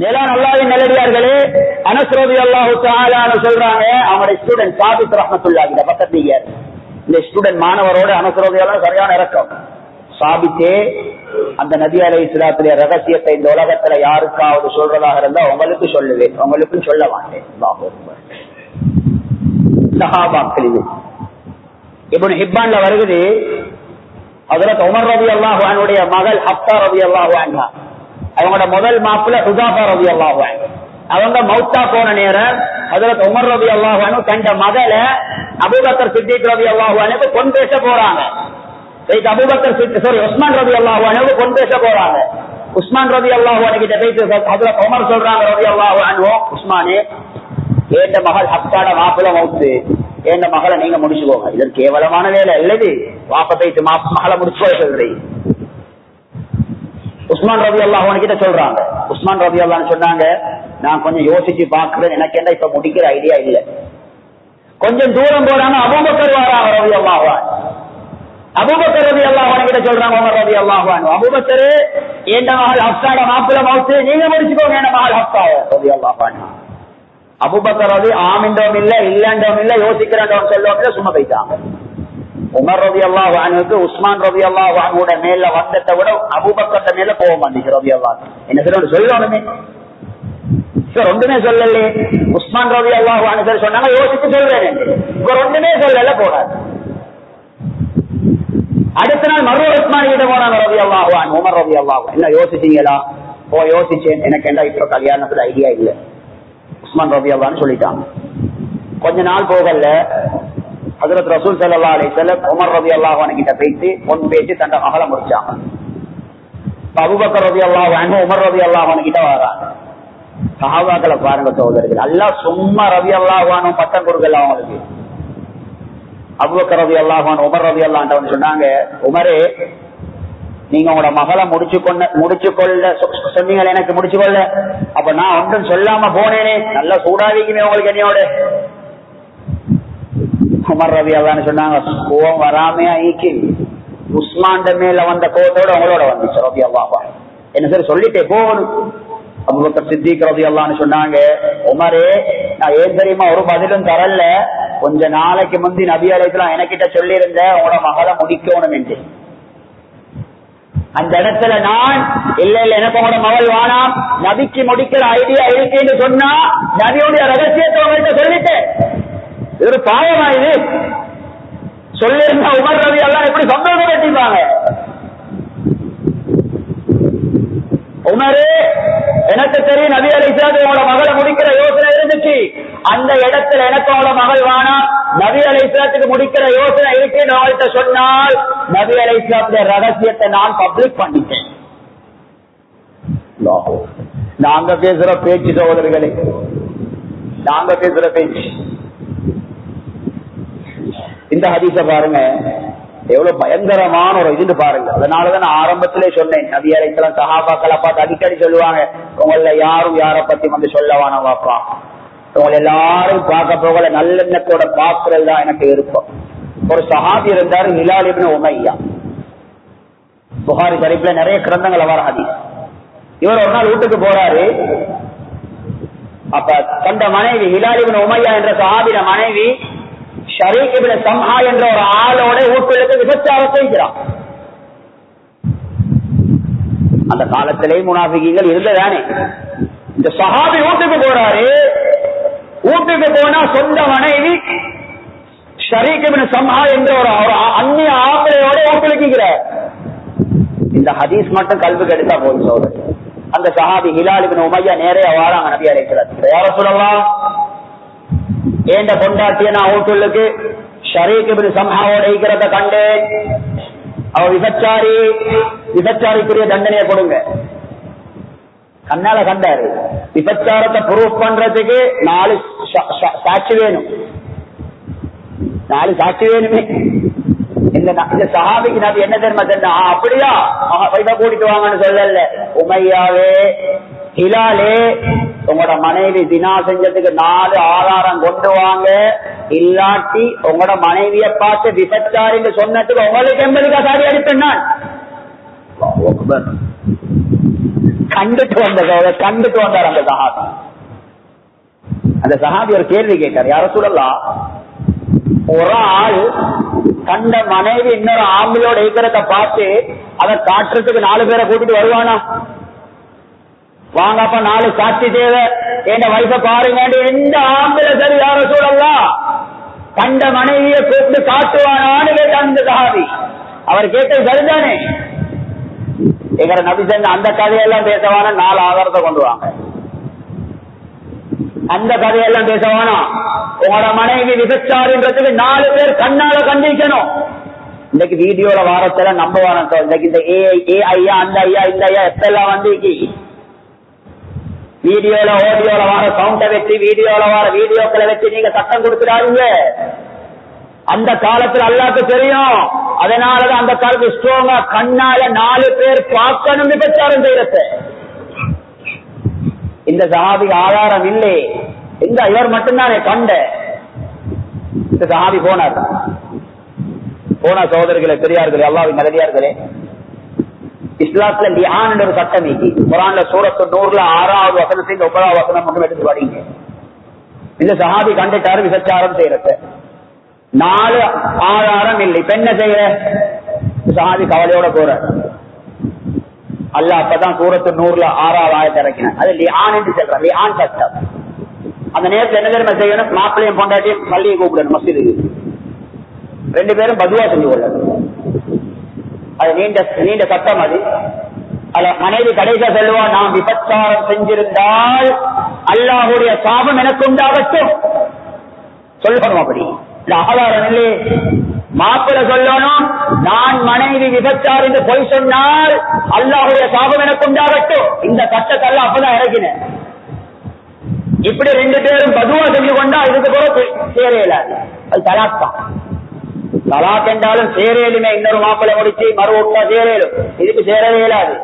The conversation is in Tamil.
மேலான அல்லாவின் நல்லடியார்களே அனஸ்ரோதி அல்லாஹு தாலான்னு சொல்றாங்க அவங்களுடைய ஸ்டூடெண்ட் சாபித் ரஹமத்துல்லா இந்த பக்கத்தீங்க இந்த ஸ்டூடெண்ட் மாணவரோட அனஸ்ரோதி சரியான இறக்கம். சாபித்தே அந்த நபி அலை இஸ்லாத்துடைய ரகசியத்தை இந்த உலகத்துல யாருக்காவது சொல்றதாக இருந்தா உங்களுக்கு சொல்லுவேன். உங்களுக்கும் சொல்ல மாட்டேன். இப்படி ஹிப்பான்ல வருகிறது அதுல உமர் ரவி அல்லாஹு மகள் ஹப்தா ரவி அல்லாஹு அவங்களோட முதல் மாப்பிள்ள ஹுதாஃபா ரவி அல்லாஹன் அவங்க மௌத்தா போன நேரம் ஹஜரத் உமர் ரவி அல்லாஹானும் அன்ஹு தந்த மகளை அபூபக்கர் சித்திக் ரவி அல்லாஹானுக்கு பொன் பேச போறாங்க. அபுபக்தர் சித்தி சாரி உஸ்மான் ரவி அல்லாஹானுக்கு பொன் பேச போறாங்க. உஸ்மான் ரவி அல்லாஹு கிட்ட போயிட்டு அதுல உமர் சொல்றாங்க ரவி அல்லாஹானு அன்ஹு உஸ்மானே ஏண்ட மகள் அப்பாட மாப்பிள்ள மவுத்து ஏண்ட மகளை நீங்க முடிச்சுக்கோங்க. இதற்கு கேவலமான வேலை இல்லது வாப்ப போயிட்டு மாப்ப மகளை முடிச்சுக்கோ சொல்றீங்க. உஸ்மான் ரவி அல்லாஹ் கிட்ட சொல்றாங்க. உஸ்மான் ரவி அல்லான்னு சொன்னாங்க நான் கொஞ்சம் யோசிச்சு பாக்குறேன் எனக்கு என்ன இப்ப முடிக்கிற ஐடியா இல்ல. கொஞ்சம் தூரம் போறாங்க அபூபக்கர் வராங்க ரவி அல்லாஹான் அபூபக்கர் ரவி அல்லாஹ் கிட்ட சொல்றாங்க உமர் ரவி அல்லாஹான் அபூபக்கர் ஏண்ட மகள் ஹப்தாட மாப்பிள்ள மவுத்து? நீங்க முடிச்சுக்கோங்க என்ன மகள் ஹப்தாவ ரவி அல்லாஹான் அபூபக்கர் ரவி ஆமிண்டோம் இல்ல இல்லண்டோம் இல்ல யோசிக்கிறோம் சொல்லுவோம் சும்மா போயிட்டாங்க உமர் ரவி அல்லாஹ் வானுக்கு உஸ்மான் ரவி அல்லாஹ் வானோட மேல வந்தத்தை விட அபுபக்கத்தை மேல கோவம் வந்துச்சு ரவி அல்லா என்ன சொல்லணுமே சார் ஒன்றுமே சொல்லலே. உஸ்மான் ரவி அல்லாஹ் வானு சார் சொன்னாங்க யோசிச்சு சொல்றேன் இப்ப ஒன்றுமே சொல்லல போனார் அடுத்த நாள் மறு உஸ்மான் கிட்ட போனாங்க ரவி அல்லாஹான் உமர் ரவி அல்லாஹ் என்ன யோசிச்சீங்களா? ஓ யோசிச்சேன். எனக்கு என்ன இப்ப கல்யாணத்துல ஐடியா இல்லை? உஸ்மான் ரவி அல்லான்னு சொல்லிட்டாங்க. கொஞ்ச நாள் போகல. ஹசரத் ரசூல் சல்லா அலி செல்லம் உமர் ரவி அல்லாஹான கிட்ட பேசி பொன் பேசி தண்ட மகளை முடிச்சாங்க. அபுபக்கர் ரவி அல்லாஹ் உமர் ரவி அல்லாஹான கிட்ட வராங்க. சஹாபாக்களை பாருங்க சகோதரர்கள் எல்லாம் சும்மா ரவி அல்லாஹானும் பட்டம் கொடுக்கல அவங்களுக்கு. அபுபக்கர் ரவி அல்லாஹான் உமர் ரவி அல்லான்னு சொன்னாங்க உமரே நீங்க உங்களோட மகளை முடிச்சு கொண்ட முடிச்சு கொள்ள சொன்னீங்களே எனக்கு முடிச்சு கொள்ள அப்ப நான் ஒன்றும் சொல்லாம போனேனே நல்லா சூடாவிக்குமே உங்களுக்கு என்னையோட. உமர் ரவி அல்லான்னு சொன்னாங்க கோவம் வராமையா ஈக்கி? உஸ்மான் மேல வந்த கோவத்தோட உங்களோட வந்துச்சு ரவி அல்லாவா என்ன சார் சொல்லிட்டே போகணும் அபுபக்கர் சித்திக் ரவி அல்லான்னு சொன்னாங்க உமரே நான் ஏன் தெரியுமா ஒரு பதிலும் தரல. கொஞ்ச நாளைக்கு முந்தி நபி அலைக்கலாம் எனக்கிட்ட சொல்லியிருந்த உங்களோட மகளை முடிக்கணும் என்று. அந்த இடத்துல நான் இல்ல இல்ல எனக்கு உங்களோட மகள் வேணாம். நபிக்கு முடிக்கிற ஐடியா இருக்குன்னு சொன்னா நபியுடைய ரகசியத்தை உங்கள்கிட்ட சொல்லிட்டேன். ஒரு பாவமா இது சொல்லிருந்தா உமர் ரவி எல்லாம் எப்படி சந்தோஷம் கட்டிப்பாங்க உமரு எனக்கு தெரியும் நபி அலி உங்களோட மகளை முடிக்கிற யோசனை இருந்துச்சு. அந்த இடத்துல எனக்கு மகள் வானா? நபி அலி இஸ்லாத்துக்கு முடிக்கிற யோசனை இருக்குன்னு அவங்கள்ட்ட சொன்னால் நபி அலி இஸ்லாத்துடைய ரகசியத்தை நான் பப்ளிக் பண்ணிட்டேன். நாங்க பேசுற பேச்சு சகோதரர்களே நாங்க பேசுற பேச்சு. இந்த ஹதீச பாருங்க. எவ்வளவு பயங்கரமான ஒரு இது பாருங்க. அதனாலதான் நான் ஆரம்பத்திலே சொன்னேன். நபி சகாபாக்களை பார்த்து அடிக்கடி சொல்லுவாங்க உங்கள யாரும் யார பத்தி வந்து சொல்லவான வாப்பா உங்களை எல்லாரும் பார்க்க போகல. நல்லெண்ணத்தோட பாக்குறது தான் எனக்கு விருப்பம். ஒரு சஹாபி இருந்தாரு நிலாலிபின் உமையா. புகாரி தரிப்புல நிறைய கிரந்தங்களை வர ஹதி இவர் ஒரு நாள் வீட்டுக்கு போறாரு. அப்ப தந்த மனைவி ஹிலால் உமையா என்ற சஹாபின மனைவி ஷரீக் சம்ஹா என்ற ஒரு ஆளோட வீட்டுக்கு விபச்சாரம் செய்கிறான். அந்த காலத்திலே முனாபிகள் இருந்ததானே. இந்த சஹாபி வீட்டுக்கு போறாரு. வீட்டுக்கு போனா சொந்த மனைவி ஷரீக் சம்ஹா என்ற ஒரு அந்நிய ஆப்பிளையோட வீட்டுக்கிறார் இந்த ஹதீஸ் மட்டும் கல்வி எடுத்தா போதும் சோதரி. அந்த சஹாபி ஹிலால் உமையா நேரே வாராங்க நபி அழைக்கிறார் சொல்லலாம் ஏண்ட பொண்டாட்டிய நான் வீட்டுள்ளுக்கு ஷரீக் இப்னு சம்ஹாவோட இருக்கிறத கண்டேன். அவ விபச்சாரி விபச்சாரிக்குரிய தண்டனையை கொடுங்க. கண்ணால கண்டாரு. விபச்சாரத்தை ப்ரூஃப் பண்றதுக்கு நாலு சாட்சி வேணும். நாலு சாட்சி வேணுமே. இந்த இந்த சஹாபிக்கு நான் என்ன தெரியுமா சொன்னா அப்படியா? ஆஹா, இதை கூட்டிட்டு வாங்கன்னு சொல்லல. உமையாவே ஹிலாலே உங்களோட மனைவி தினா செஞ்சதுக்கு நாலு ஆதாரம் கொண்டு வாங்க. இல்லாட்டி உங்களோட மனைவிய பார்த்து விபச்சாரின்னு சொன்னதுக்கு உங்களுக்கு எண்பதுக்கா சாரி அடிப்பேன் நான். கண்டுட்டு வந்த கண்டுட்டு வந்தார் அந்த சகாபி. அந்த சகாபி ஒரு கேள்வி கேட்டார் யார சொல்லலாம் ஒரு ஆள் கண்ட மனைவி இன்னொரு ஆம்பளோட இருக்கிறத பார்த்து அதை காட்டுறதுக்கு நாலு பேரை கூட்டிட்டு வருவானா? வாங்கப்ப நாலு சாட்சி தேவை. என் வயச பாருங்க எந்த ஆம்பளை சரி யார சொல்லலாம் கண்ட மனைவியை கூப்பிட்டு காட்டுவானான்னு கேட்டான் இந்த சஹாபி அவர் கேட்டது சரிதானே? எங்கட நபி செஞ்ச அந்த கதையெல்லாம் பேசவான? நாலு ஆதாரத்தை கொண்டு வாங்க. அந்த கதையெல்லாம் பேசவானா? உங்களோட மனைவி விபச்சாருன்றதுக்கு நாலு பேர் கண்ணால கண்டிக்கணும். இன்னைக்கு வீடியோல வாரத்துல நம்பவான? இன்னைக்கு இந்த ஏஐ ஏ ஐயா அந்த ஐயா இந்த ஐயா எப்பெல்லாம் வந்து வீடியோல ஆடியோல வர சவுண்ட வச்சு வீடியோல வர வீடியோக்களை வச்சு நீங்க சட்டம் கொடுக்கிறாருங்க அந்த காலத்துல அல்லாக்கு தெரியும். அதனாலதான் அந்த காலத்து ஸ்ட்ராங்கா கண்ணால நாலு பேர் பார்க்கணும் விபச்சாரம் செய்யறது. இந்த சாதி ஆதாரம் இல்லை. இந்த இவர் மட்டும்தானே கண்ட. இந்த சாதி போனார். போன சகோதரிகளை பெரியார்களே அல்லாவின் நல்லடியார்களே இஸ்லாத்துல லியான் ஒரு சட்டம் இருக்கு குரான்ல சூரத்து நூறுல ஆறாவது வசனத்தின் ஒன்பதாவது வசனம் மட்டும் எடுத்து வரீங்க இந்த சஹாபி கண்டுட்டாரு விசச்சாரம் செய்யறது நாலு ஆதாரம் இல்லை. இப்ப என்ன செய்யற? சஹாபி கவலையோட போற அல்ல அப்பதான் சூரத்து நூறுல ஆறாவது ஆயத்தை இறக்கின அது லியான் என்று சொல்றேன் லியான் சட்டம். அந்த நேரத்தில் என்ன தெரியுமா செய்யணும்? மாப்பிள்ளையும் பொண்டாட்டியும் பள்ளியை கூப்பிடணும் மசிதுக்கு ரெண்டு பேரும் பதுவா செஞ்சு கொள்ளணும். அது நீண்ட நீண்ட சட்டம் அது. அல்ல மனைவி கடைசியா சொல்லுவா நான் விபச்சாரம் செஞ்சிருந்தால் அல்லாஹுடைய சாபம் எனக்கு உண்டாகட்டும். சொல்லணும் அப்படி. இந்த ஆதாரம் இல்லையே மாப்பிள்ள சொல்லணும் நான் மனைவி விபச்சார் என்று பொய் சொன்னால் அல்லாஹுடைய சாபம் எனக்கு உண்டாகட்டும். இந்த சட்டத்தெல்லாம் அப்பதான் இறக்கினேன். இப்படி ரெண்டு பேரும் பதுவா செஞ்சு கொண்டா இதுக்கு கூட தேவையில்லாது. அது தலாத்தான் தலாக் என்றாலும் சேரேலுமே இன்னொரு மாப்பிள்ளை முடிச்சு மறு விட்டா சேரேலும் இதுக்கு சேரவே இயலாது